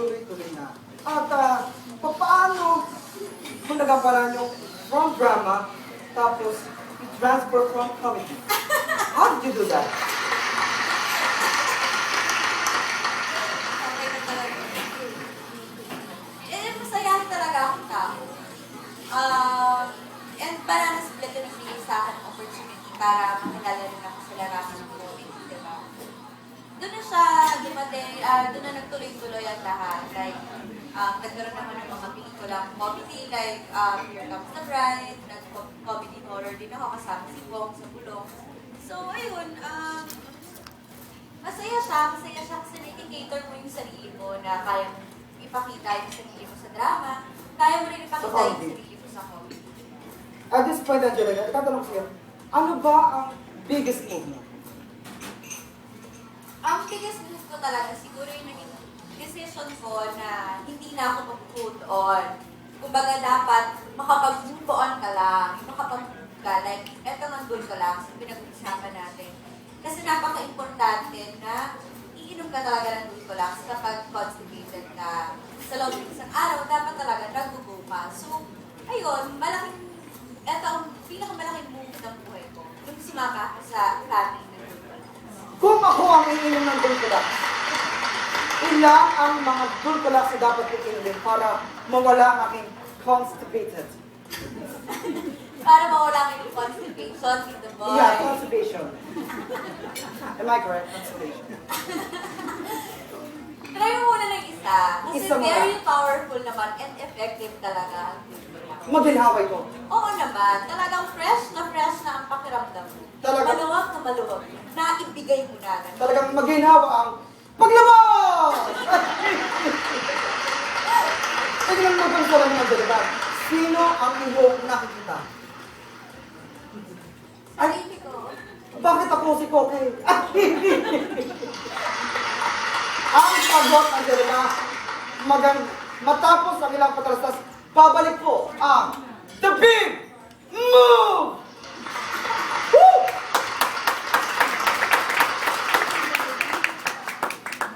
tuloy-tuloy na. At uh, paano kung nagamparan yung from drama, tapos transfer from comedy? How did you do that? Eh, masaya talaga akong tao. Um, and parang split na sa akin opportunity para makilala rin ako sa larangan ah, doon na nagtuloy-tuloy ang lahat. Like, um, nagkaroon naman ng mga pelikulang comedy, like um, Here Comes the Bride, nag-comedy horror din ako kasama si Wong sa Bulong. So, ayun, um, Masaya siya, masaya siya kasi nakikater mo yung sarili mo na kaya ipakita yung sarili mo sa drama, kaya mo rin ipakita yung sarili mo sa comedy. At this point, Angelica, itatanong ko sa'yo, ano ba ang biggest move mo? Ang biggest move ko talaga, siguro yung naging decision ko na hindi na ako mag-put on. Kumbaga dapat makapag-move on ka lang, makapag-move ka, like, eto nandun ka lang sa pinag-usapan natin. Kasi napaka-importante na iinom ka talaga ng Dulcolax kapag constipated ka. Sa loob ng isang araw, dapat talaga nagbubo ka. So, ayun, malaking, eto ang pinakamalaking move ng buhay ko. Yung sumaka ako sa Dulcolax. Kung ako ang iinom ng dulcolax, ilan ang mga dulcolax na dapat kong inumin para mawala ang aking constipated? Para mawala ka yung constipation in the boy. Yeah, constipation. Am I correct? Constipation. Try mo muna ng isa. Kasi Isa muna. very powerful naman and effective talaga ang. Maginhaway ko. Oo naman. Talagang fresh na fresh na ang pakiramdam mo. Talaga. Maluwag na maluwag. Na ibigay mo na. na. Talagang maginhawa ang paglabas! Pwede lang mapansalan mo, diba? Sino ang iyong nakikita? Ay, Sarili ko. bakit ako si Koke? ang sagot, Angelica, magang matapos ang ilang patalastas, babalik po ang